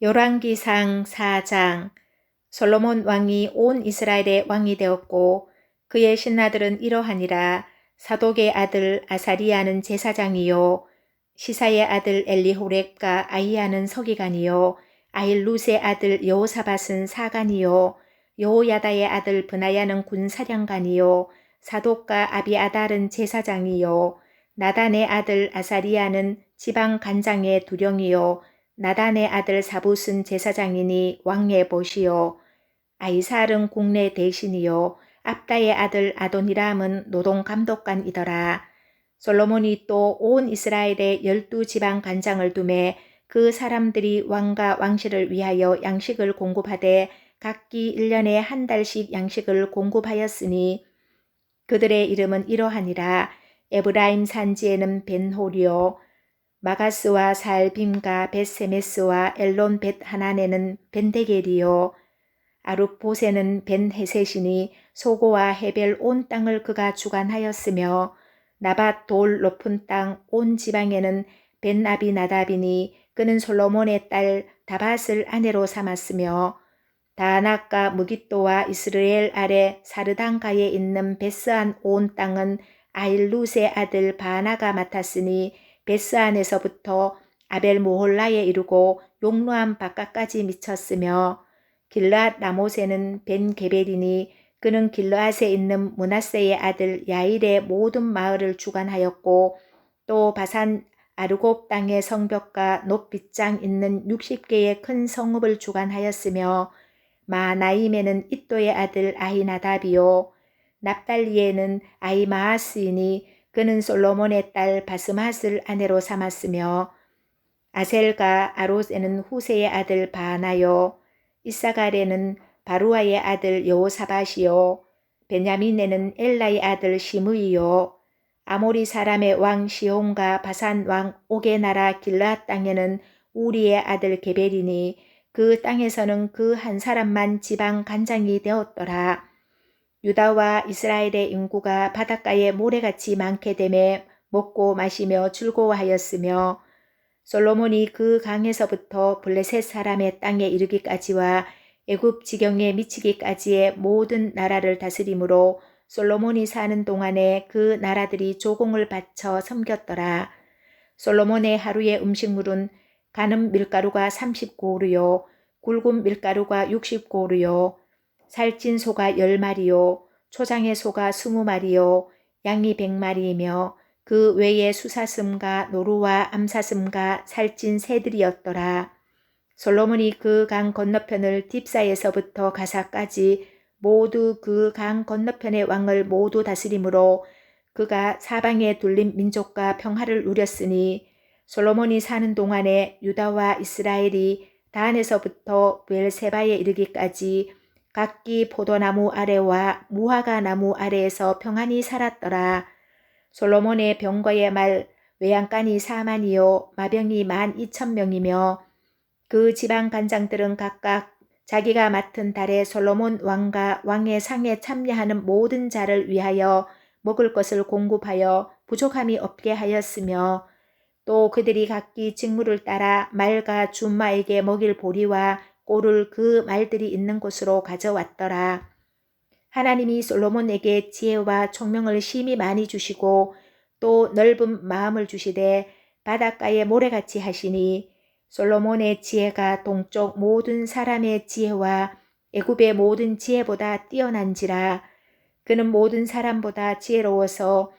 열왕기상 4장 솔로몬 왕이 온 이스라엘의 왕이 되었고 그의 신하들은 이러하니라. 사독의 아들 아사리아는 제사장이요. 시사의 아들 엘리호렉과 아이야는 서기관이요. 아일룻의 아들 여호사밧은 사관이요. 여호야다의 아들 브나야는 군사령관이요. 사독과 아비아달은 제사장이요. 나단의 아들 아사리아는 지방 간장의 두령이요 나단의 아들 사붓은 제사장이니 왕의 보시오. 아이살은 국내 대신이요. 압다의 아들 아도니람은 노동 감독관이더라. 솔로몬이 또 온 이스라엘의 열두 지방 간장을 두매 그 사람들이 왕과 왕실을 위하여 양식을 공급하되 각기 1년에 한 달씩 양식을 공급하였으니 그들의 이름은 이러하니라. 에브라임 산지에는 벤호리오, 마가스와 살빔과 벳세메스와 엘론 벳 하나네는 벤데겔이요. 아룹보세는 벤헤셋이니 소고와 헤벨 온 땅을 그가 주관하였으며 나밧 돌 높은 땅 온 지방에는 벤나비 나답이니 그는 솔로몬의 딸 다밧을 아내로 삼았으며 다낙과 무기또와 이스라엘 아래 사르단가에 있는 베스안 온 땅은 아일룻의 아들 바나가 맡았으니 베스안에서부터 아벨 모홀라에 이르고 용루암 바깥까지 미쳤으며 길랏 라모세는 벤 게벨이니 그는 길르앗에 있는 문하세의 아들 야일의 모든 마을을 주관하였고 또 바산 아르곱 땅의 성벽과 높빗장 있는 60개의 큰 성읍을 주관하였으며 마나임에는 이또의 아들 아히나답이요 납달리에는 아이마하스이니 그는 솔로몬의 딸 바스맛을 아내로 삼았으며 아셀과 아롯에는 후세의 아들 바나요 이사갈에는 바루아의 아들 여호사밧이요 베냐민에는 엘라의 아들 시므이요 아모리 사람의 왕 시온과 바산 왕 옥의 나라 길라 땅에는 우리의 아들 게벨이니 그 땅에서는 그 한 사람만 지방 간장이 되었더라. 유다와 이스라엘의 인구가 바닷가에 모래같이 많게 되매 먹고 마시며 즐거워하였으며 솔로몬이 그 강에서부터 블레셋 사람의 땅에 이르기까지와 애굽 지경에 미치기까지의 모든 나라를 다스림으로 솔로몬이 사는 동안에 그 나라들이 조공을 바쳐 섬겼더라. 솔로몬의 하루의 음식물은 가는 밀가루가 30고루요, 굵은 밀가루가 60고루요, 살찐 소가 10마리요, 초장의 소가 20마리요, 양이 100마리이며 그 외에 수사슴과 노루와 암사슴과 살찐 새들이었더라. 솔로몬이 그 강 건너편을 딥사에서부터 가사까지 모두 그 강 건너편의 왕을 모두 다스림으로 그가 사방에 둘린 민족과 평화를 누렸으니 솔로몬이 사는 동안에 유다와 이스라엘이 단에서부터 벨세바에 이르기까지 각기 포도나무 아래와 무화과 나무 아래에서 평안히 살았더라. 솔로몬의 병거의 말 외양간이 사만이요 마병이 만 이천 명이며 그 지방 간장들은 각각 자기가 맡은 달에 솔로몬 왕과 왕의 상에 참여하는 모든 자를 위하여 먹을 것을 공급하여 부족함이 없게 하였으며 또 그들이 각기 직무를 따라 말과 준마에게 먹일 보리와 꼴을 그 말들이 있는 곳으로 가져왔더라. 하나님이 솔로몬에게 지혜와 총명을 심히 많이 주시고 또 넓은 마음을 주시되 바닷가에 모래같이 하시니 솔로몬의 지혜가 동쪽 모든 사람의 지혜와 애굽의 모든 지혜보다 뛰어난지라 그는 모든 사람보다 지혜로워서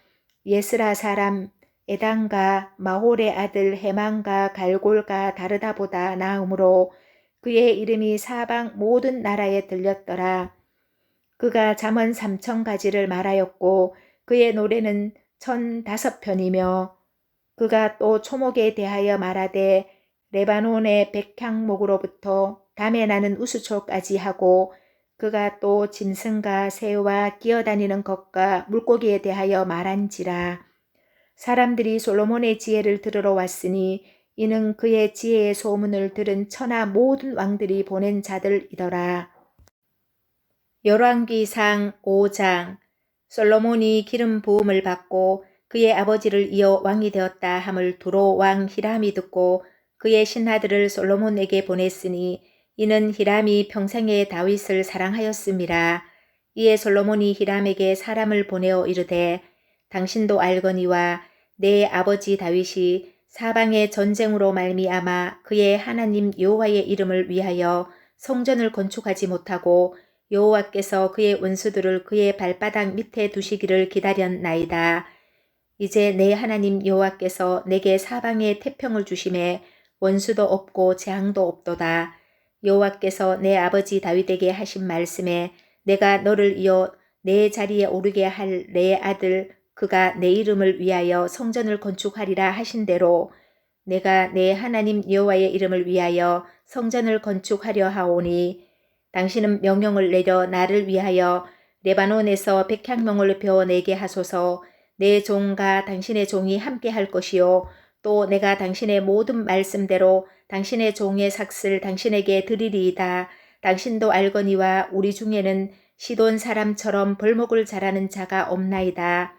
예스라 사람 에단과 마홀의 아들 해만과 갈골과 다르다보다 나음으로 그의 이름이 사방 모든 나라에 들렸더라. 그가 잠언 삼천 가지를 말하였고 그의 노래는 천 다섯 편이며 그가 또 초목에 대하여 말하되 레바논의 백향목으로부터 담에 나는 우수초까지 하고 그가 또 짐승과 새와 기어다니는 것과 물고기에 대하여 말한지라. 사람들이 솔로몬의 지혜를 들으러 왔으니 이는 그의 지혜의 소문을 들은 천하 모든 왕들이 보낸 자들이더라. 열왕기상 5장 솔로몬이 기름 부음을 받고 그의 아버지를 이어 왕이 되었다 함을 두로 왕 히람이 듣고 그의 신하들을 솔로몬에게 보냈으니 이는 히람이 평생에 다윗을 사랑하였음이라. 이에 솔로몬이 히람에게 사람을 보내어 이르되 당신도 알거니와 내 아버지 다윗이 사방의 전쟁으로 말미암아 그의 하나님 여호와의 이름을 위하여 성전을 건축하지 못하고 여호와께서 그의 원수들을 그의 발바닥 밑에 두시기를 기다렸나이다. 이제 내 하나님 여호와께서 내게 사방에 태평을 주심에 원수도 없고 재앙도 없도다. 여호와께서 내 아버지 다윗에게 하신 말씀에 내가 너를 이어 내 자리에 오르게 할 내 아들 그가 내 이름을 위하여 성전을 건축하리라 하신 대로 내가 내 하나님 여호와의 이름을 위하여 성전을 건축하려 하오니 당신은 명령을 내려 나를 위하여 레바논에서 백향목을 베어내게 하소서 내 종과 당신의 종이 함께 할 것이요 또 내가 당신의 모든 말씀대로 당신의 종의 삭슬 당신에게 드리리이다. 당신도 알거니와 우리 중에는 시돈 사람처럼 벌목을 잘하는 자가 없나이다.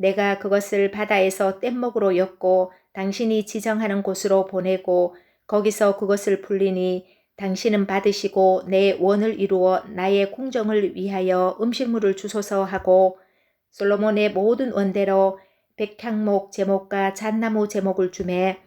내가 그것을 바다에서 뗏목으로 엮고 당신이 지정하는 곳으로 보내고 거기서 그것을 풀리니 당신은 받으시고 내 원을 이루어 나의 궁정을 위하여 음식물을 주소서 하고 솔로몬의 모든 원대로 백향목 제목과 잣나무 제목을 주매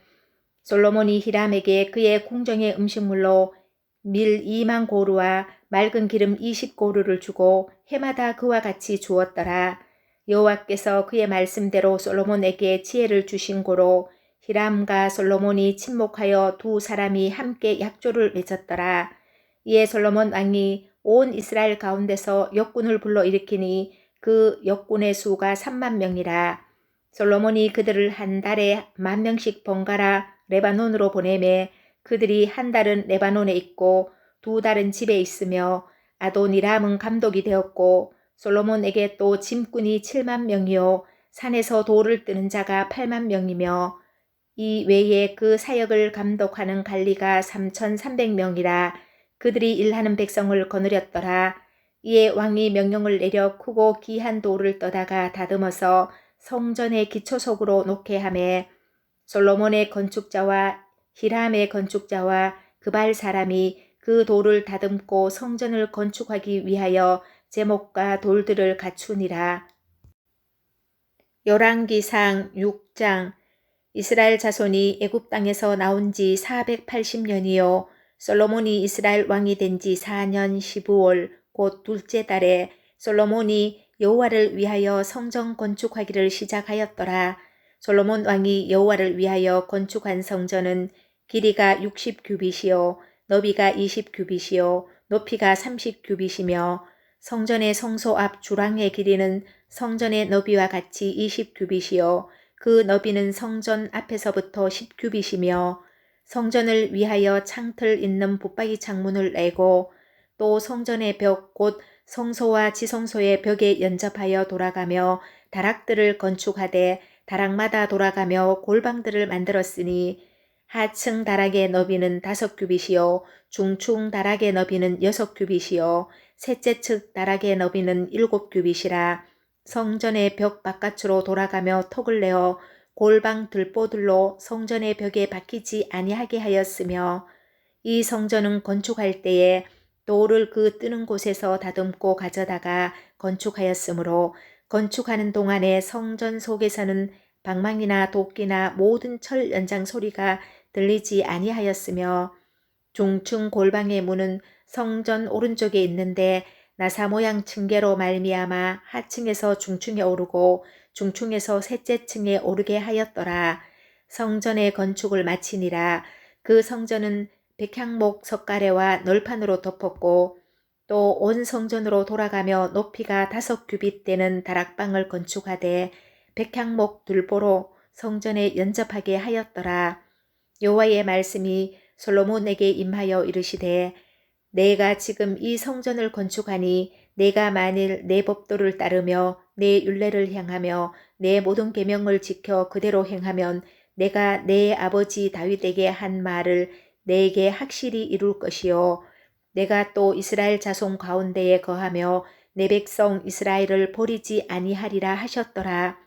솔로몬이 히람에게 그의 궁정의 음식물로 밀 2만 고루와 맑은 기름 20 고루를 주고 해마다 그와 같이 주었더라. 여호와께서 그의 말씀대로 솔로몬에게 지혜를 주신 고로 히람과 솔로몬이 침묵하여 두 사람이 함께 약조를 맺었더라. 이에 솔로몬 왕이 온 이스라엘 가운데서 역군을 불러일으키니 그 역군의 수가 3만 명이라. 솔로몬이 그들을 한 달에 만 명씩 번갈아 레바논으로 보내매 그들이 한 달은 레바논에 있고 두 달은 집에 있으며 아도니람은 감독이 되었고 솔로몬에게 또 짐꾼이 7만 명이요 산에서 돌을 뜨는 자가 8만 명이며 이 외에 그 사역을 감독하는 관리가 3,300명이라 그들이 일하는 백성을 거느렸더라. 이에 왕이 명령을 내려 크고 귀한 돌을 떠다가 다듬어서 성전의 기초석으로 놓게 하매 솔로몬의 건축자와 히람의 건축자와 그발 사람이 그 돌을 다듬고 성전을 건축하기 위하여 제목과 돌들을 갖추니라. 열왕기상 6장 이스라엘 자손이 애굽 땅에서 나온 지 480년이요 솔로몬이 이스라엘 왕이 된 지 4년 15월 곧 둘째 달에 솔로몬이 여호와를 위하여 성전 건축하기를 시작하였더라. 솔로몬 왕이 여호와를 위하여 건축한 성전은 길이가 60규빗이요 너비가 20규빗이요 높이가 30규빗이며 성전의 성소 앞 주랑의 길이는 성전의 너비와 같이 20규빗이요. 그 너비는 성전 앞에서부터 10규빗이며 성전을 위하여 창틀 있는 붙박이 창문을 내고 또 성전의 벽 곧 성소와 지성소의 벽에 연접하여 돌아가며 다락들을 건축하되 다락마다 돌아가며 골방들을 만들었으니 하층 다락의 너비는 다섯 규빗이요. 중충 다락의 너비는 여섯 규빗이요 셋째 측 다락의 너비는 일곱 규빗이라 성전의 벽 바깥으로 돌아가며 턱을 내어 골방 들보들로 성전의 벽에 박히지 아니하게 하였으며 이 성전은 건축할 때에 돌을 그 뜨는 곳에서 다듬고 가져다가 건축하였으므로 건축하는 동안에 성전 속에서는 방망이나 도끼나 모든 철 연장 소리가 들리지 아니하였으며 중층 골방의 문은 성전 오른쪽에 있는데 나사 모양 층계로 말미암아 하층에서 중층에 오르고 중층에서 셋째 층에 오르게 하였더라. 성전의 건축을 마치니라. 그 성전은 백향목 석가래와 널판으로 덮었고 또 온 성전으로 돌아가며 높이가 다섯 규빗 되는 다락방을 건축하되 백향목 들보로 성전에 연접하게 하였더라. 여호와의 말씀이 솔로몬에게 임하여 이르시되 내가 지금 이 성전을 건축하니 내가 만일 내 법도를 따르며 내 율례를 행하며 내 모든 계명을 지켜 그대로 행하면 내가 내 아버지 다윗에게 한 말을 내게 확실히 이룰 것이요 내가 또 이스라엘 자손 가운데에 거하며 내 백성 이스라엘을 버리지 아니하리라 하셨더라.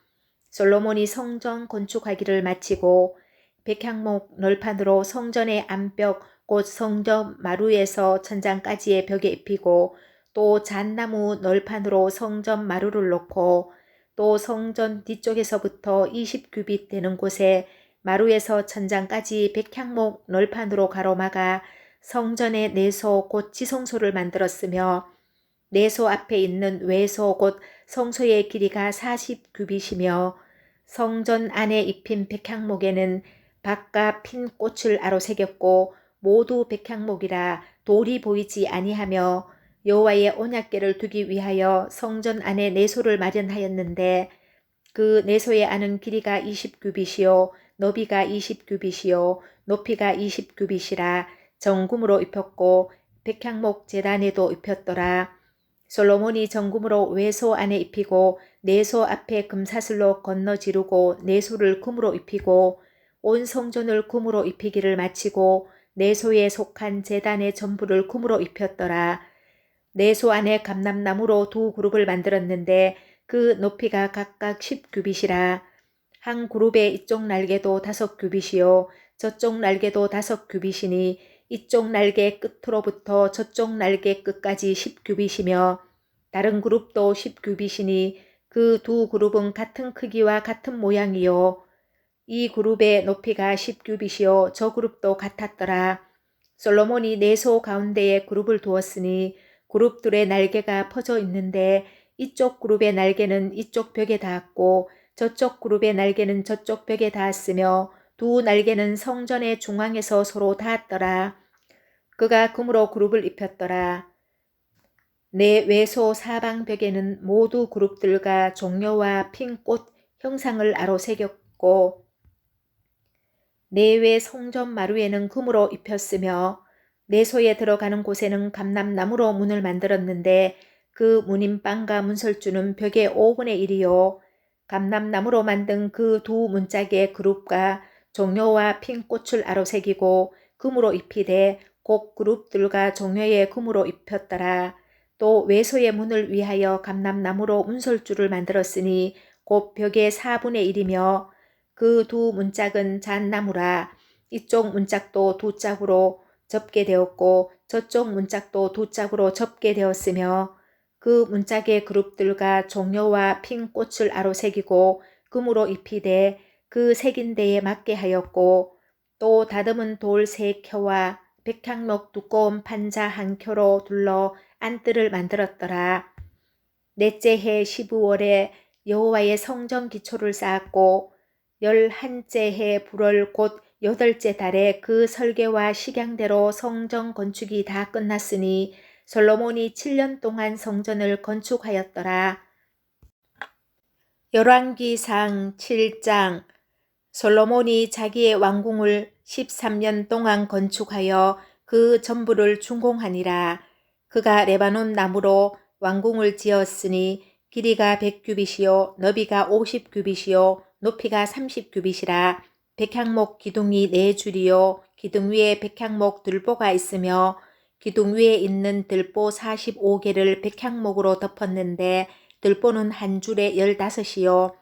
솔로몬이 성전 건축하기를 마치고 백향목 널판으로 성전의 안벽 곧 성전 마루에서 천장까지의 벽에 입히고 또 잣나무 널판으로 성전 마루를 놓고 또 성전 뒤쪽에서부터 20규빗 되는 곳에 마루에서 천장까지 백향목 널판으로 가로막아 성전의 내소 곧 지성소를 만들었으며 내소 앞에 있는 외소 곧 성소의 길이가 40규빗이며 성전 안에 입힌 백향목에는 박과 핀 꽃을 아로 새겼고 모두 백향목이라 돌이 보이지 아니하며 여호와의 언약궤를 두기 위하여 성전 안에 내소를 마련하였는데 그 내소의 안은 길이가 20규빗이요 너비가 20규빗이요 높이가 20규빗이라 정금으로 입혔고 백향목 제단에도 입혔더라. 솔로몬이 정금으로 외소 안에 입히고 내소 앞에 금사슬로 건너 지르고 내소를 금으로 입히고 온 성전을 금으로 입히기를 마치고 내소에 속한 제단의 전부를 금으로 입혔더라. 내소 안에 감람나무로 두 그룹을 만들었는데 그 높이가 각각 10규빗이라. 한 그룹의 이쪽 날개도 다섯 규빗이요 저쪽 날개도 다섯 규빗이니 이쪽 날개 끝으로부터 저쪽 날개 끝까지 10규빗이며 다른 그룹도 10규빗이니 그 두 그룹은 같은 크기와 같은 모양이요. 이 그룹의 높이가 10규빗이요. 저 그룹도 같았더라. 솔로몬이 내소 가운데에 그룹을 두었으니 그룹들의 날개가 퍼져 있는데 이쪽 그룹의 날개는 이쪽 벽에 닿았고 저쪽 그룹의 날개는 저쪽 벽에 닿았으며 두 날개는 성전의 중앙에서 서로 닿았더라. 그가 금으로 그룹을 입혔더라. 내 외소 사방벽에는 모두 그룹들과 종려와 핀꽃 형상을 아로새겼고 내외 성전 마루에는 금으로 입혔으며 내소에 들어가는 곳에는 감람나무로 문을 만들었는데 그 문인방과 문설주는 벽의 5분의 1이요. 감람나무로 만든 그 두 문짝의 그룹과 종려와 핀 꽃을 아로새기고 금으로 입히되 곡 그룹들과 종려의 금으로 입혔더라. 또 외소의 문을 위하여 감람나무로 문설주를 만들었으니 곧 벽의 4분의 1이며 그 두 문짝은 잣나무라. 이쪽 문짝도 두 짝으로 접게 되었고 저쪽 문짝도 두 짝으로 접게 되었으며 그 문짝의 그룹들과 종려와 핀 꽃을 아로 새기고 금으로 입히되 그 새긴 데에 맞게 하였고 또 다듬은 돌 세 켜와 백향목 두꺼운 판자 한 켜로 둘러 안뜰을 만들었더라. 넷째 해 12월에 여호와의 성전 기초를 쌓았고 열한째 해 불월 곧 여덟째 달에 그 설계와 식양대로 성전 건축이 다 끝났으니 솔로몬이 7년 동안 성전을 건축하였더라. 열왕기상 7장 솔로몬이 자기의 왕궁을 13년 동안 건축하여 그 전부를 준공하니라. 그가 레바논 나무로 왕궁을 지었으니 길이가 100규빗이요 너비가 50규빗이요 높이가 30규빗이라 백향목 기둥이 네 줄이요. 기둥 위에 백향목 들보가 있으며 기둥 위에 있는 들보 45개를 백향목으로 덮었는데 들보는 한 줄에 15이요.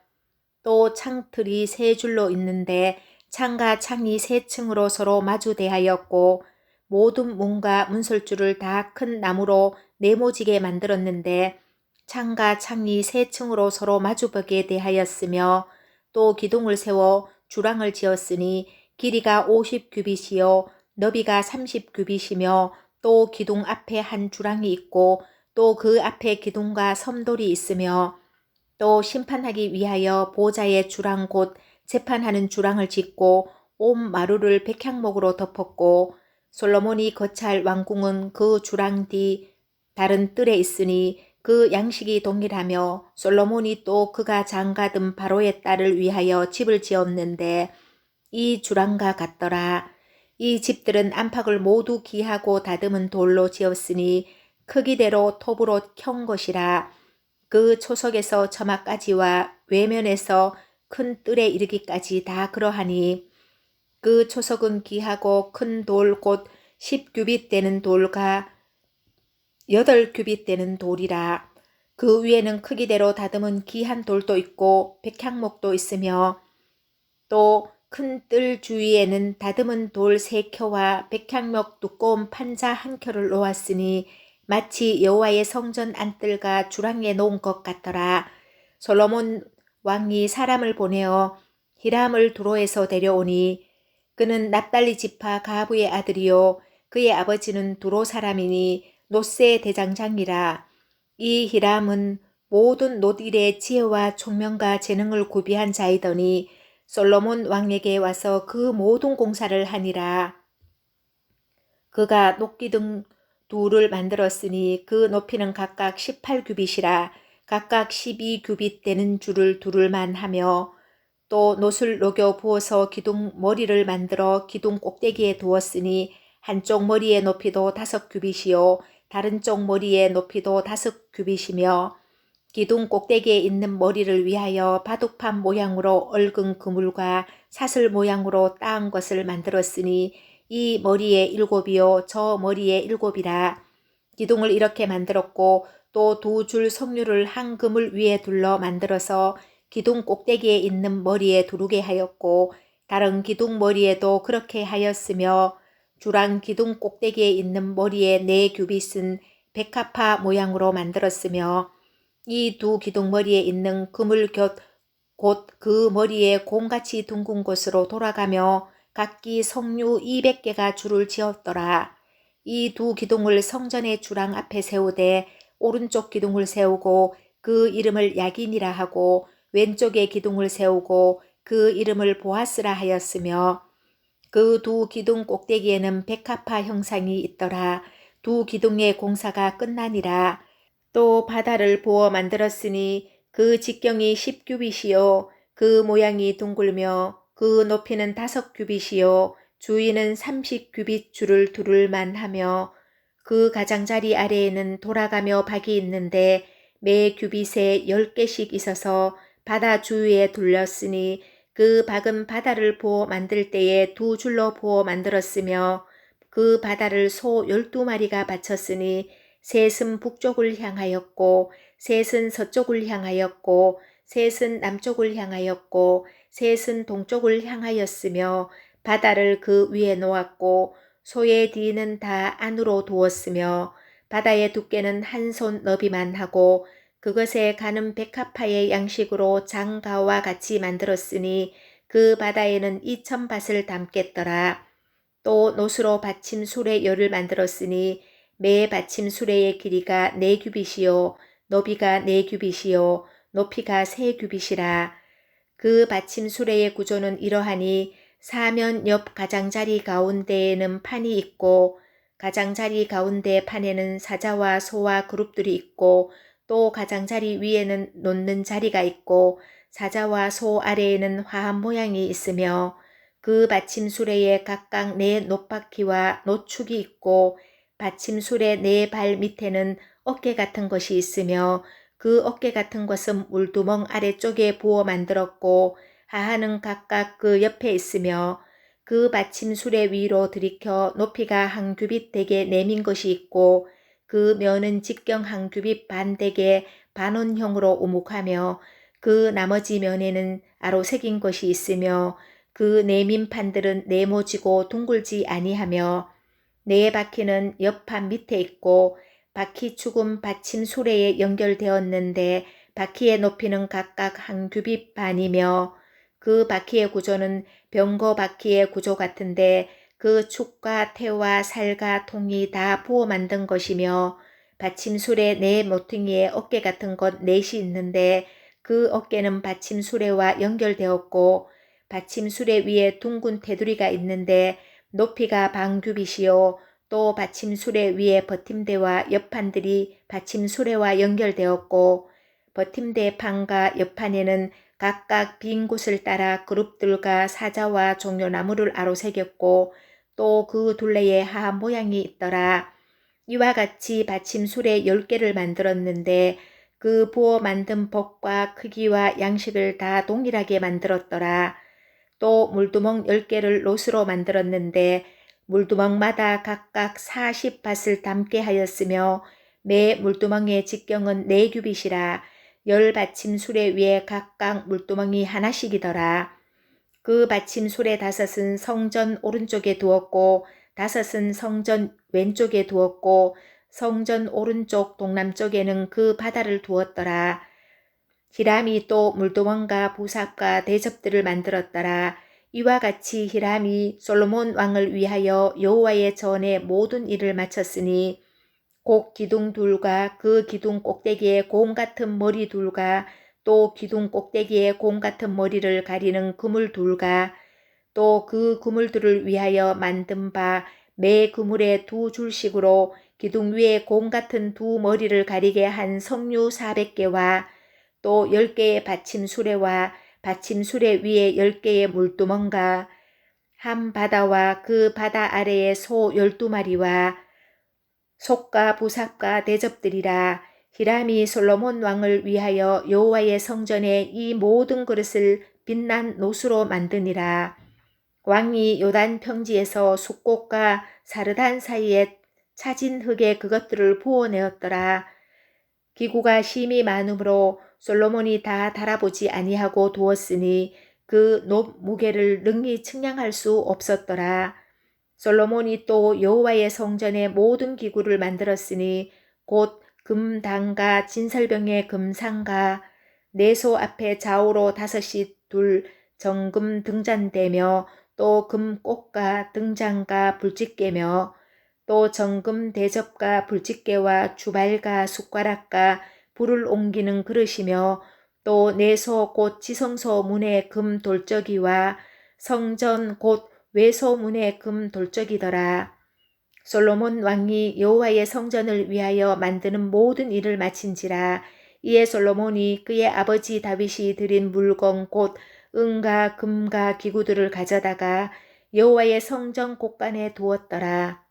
또 창틀이 세 줄로 있는데 창과 창이 세 층으로 서로 마주대하였고 모든 문과 문설줄을 다큰 나무로 네모지게 만들었는데 창과 창이 세 층으로 서로 마주보게 대하였으며 또 기둥을 세워 주랑을 지었으니 길이가 50규빗이요 너비가 30규빗이며 또 기둥 앞에 한 주랑이 있고 또 그 앞에 기둥과 섬돌이 있으며 또 심판하기 위하여 보좌의 주랑 곧 재판하는 주랑을 짓고 온 마루를 백향목으로 덮었고 솔로몬이 거찰 왕궁은 그 주랑 뒤 다른 뜰에 있으니 그 양식이 동일하며 솔로몬이 또 그가 장가든 바로의 딸을 위하여 집을 지었는데 이 주랑과 같더라. 이 집들은 안팎을 모두 기하고 다듬은 돌로 지었으니 크기대로 톱으로 켠 것이라 그 초석에서 처마까지와 외면에서 큰 뜰에 이르기까지 다 그러하니 그 초석은 기하고 큰 돌 곧 10규빗 되는 돌과 8규빗 되는 돌이라 그 위에는 크기대로 다듬은 기한 돌도 있고 백향목도 있으며 또 큰 뜰 주위에는 다듬은 돌 세 켜와 백향목 두꺼운 판자 한 켜를 놓았으니 마치 여호와의 성전 안뜰과 주랑에 놓은 것 같더라. 솔로몬 왕이 사람을 보내어 히람을 두로에서 데려오니 그는 납달리 지파 가부의 아들이요 그의 아버지는 두로 사람이니 노세 대장장이라 이 히람은 모든 노딜의 지혜와 총명과 재능을 구비한 자이더니 솔로몬 왕에게 와서 그 모든 공사를 하니라. 그가 녹기둥 둘을 만들었으니 그 높이는 각각 18규빗이라 각각 12규빗 되는 줄을 두를만 하며 또 놋을 녹여 부어서 기둥 머리를 만들어 기둥 꼭대기에 두었으니 한쪽 머리의 높이도 다섯 규빗이요 다른 쪽 머리의 높이도 다섯 규빗이며 기둥 꼭대기에 있는 머리를 위하여 바둑판 모양으로 얽은 그물과 사슬 모양으로 따은 것을 만들었으니 이 머리에 일곱이요 저 머리에 일곱이라. 기둥을 이렇게 만들었고 또 두 줄 석류를 한 그물 위에 둘러 만들어서 기둥 꼭대기에 있는 머리에 두르게 하였고 다른 기둥 머리에도 그렇게 하였으며 주랑 기둥 꼭대기에 있는 머리에 네 규빗은 백합화 모양으로 만들었으며 이 두 기둥 머리에 있는 그물 곁 곧 그 머리에 공같이 둥근 곳으로 돌아가며 각기 석류 200개가 줄을 지었더라. 이 두 기둥을 성전의 주랑 앞에 세우되 오른쪽 기둥을 세우고 그 이름을 야긴이라 하고 왼쪽에 기둥을 세우고 그 이름을 보아스라 하였으며 그 두 기둥 꼭대기에는 백합화 형상이 있더라. 두 기둥의 공사가 끝나니라. 또 바다를 부어 만들었으니 그 직경이 10규빗이요 그 모양이 둥글며 그 높이는 다섯 규빗이요 주위는 삼십 규빗 줄을 두를만 하며 그 가장자리 아래에는 돌아가며 박이 있는데 매 규빗에 열 개씩 있어서 바다 주위에 둘렸으니 그 박은 바다를 부어 만들 때에 두 줄로 부어 만들었으며 그 바다를 소 열두 마리가 바쳤으니 셋은 북쪽을 향하였고 셋은 서쪽을 향하였고 셋은 남쪽을 향하였고 셋은 동쪽을 향하였으며 바다를 그 위에 놓았고 소의 뒤는 다 안으로 두었으며 바다의 두께는 한 손 너비만 하고 그것에 가는 백합화의 양식으로 장가와 같이 만들었으니 그 바다에는 이천 밭을 담겠더라. 또 노수로 받침 수레 열을 만들었으니 매 받침 수레의 길이가 네 규빗이요. 너비가 네 규빗이요. 높이가 세 규빗이라. 그 받침 수레의 구조는 이러하니 사면 옆 가장자리 가운데에는 판이 있고 가장자리 가운데 판에는 사자와 소와 그룹들이 있고 또 가장자리 위에는 놓는 자리가 있고 사자와 소 아래에는 화한 모양이 있으며 그 받침 수레에 각각 네 노바퀴와 노축이 있고 받침 수레 네발 밑에는 어깨 같은 것이 있으며 그 어깨 같은 것은 물두멍 아래쪽에 부어 만들었고 하하는 각각 그 옆에 있으며 그 받침 수레 위로 들이켜 높이가 한 규빗 되게 내민 것이 있고 그 면은 직경 한 규빗 반 되게 반원형으로 오목하며 그 나머지 면에는 아로 새긴 것이 있으며 그 내민 판들은 네모지고 둥글지 아니하며 네 바퀴는 옆판 밑에 있고 바퀴 축은 받침 수레에 연결되었는데 바퀴의 높이는 각각 한 규빗 반이며 그 바퀴의 구조는 병거 바퀴의 구조 같은데 그 축과 태와 살과 통이 다 부어 만든 것이며 받침술의 네 모퉁이에 어깨 같은 것 넷이 있는데 그 어깨는 받침수레와 연결되었고 받침수레 위에 둥근 테두리가 있는데 높이가 방규빗이요. 또 받침수레 위에 버팀대와 옆판들이 받침수레와 연결되었고 버팀대 판과 옆판에는 각각 빈 곳을 따라 그룹들과 사자와 종려나무를 아로새겼고 또 그 둘레에 하 모양이 있더라. 이와 같이 받침술에 열 개를 만들었는데 그 부어 만든 법과 크기와 양식을 다 동일하게 만들었더라. 또 물두멍 열 개를 롯으로 만들었는데 물두멍마다 각각 40밭을 담게 하였으며 매 물두멍의 직경은 네 규빗이라 열 받침술에 위에 각각 물두멍이 하나씩이더라. 그 받침술의 다섯은 성전 오른쪽에 두었고 다섯은 성전 왼쪽에 두었고 성전 오른쪽 동남쪽에는 그 바다를 두었더라. 히람이 또 물두멍과 부삽과 대접들을 만들었더라. 이와 같이 히람이 솔로몬 왕을 위하여 여호와의 전에 모든 일을 마쳤으니 곡 기둥 둘과 그 기둥 꼭대기에 공 같은 머리 둘과 또 기둥 꼭대기에 공 같은 머리를 가리는 그물 둘과 또 그 그물들을 위하여 만든 바 매 그물에 두 줄씩으로 기둥 위에 공 같은 두 머리를 가리게 한 석류 400개와 또 10개의 받침 수레와 받침 수레 위에 10개의 물두멍과 한 바다와 그 바다 아래에 소 12마리와 속과 부삽과 대접들이라 히람이 솔로몬 왕을 위하여 여호와의 성전에 이 모든 그릇을 빛난 노수로 만드니라. 왕이 요단 평지에서 숫꽃과 사르단 사이에 차진 흙에 그것들을 부어내었더라. 기구가 심이 많으므로 솔로몬이 다 달아보지 아니하고 두었으니 그 높 무게를 능히 측량할 수 없었더라. 솔로몬이 또 여호와의 성전의 모든 기구를 만들었으니 곧 금당과 진설병의 금상과 내소 앞에 좌우로 다섯이 둘 정금 등잔대며 또 금꽃과 등잔과 불집게며 또 정금 대접과 불집게와 주발과 숟가락과 불을 옮기는 그릇이며 또 내소 곧 지성소 문의 금 돌적이와 성전 곧 외소 문의 금 돌적이더라. 솔로몬 왕이 여호와의 성전을 위하여 만드는 모든 일을 마친지라 이에 솔로몬이 그의 아버지 다윗이 드린 물건 곧 은과 금과 기구들을 가져다가 여호와의 성전 곳간에 두었더라.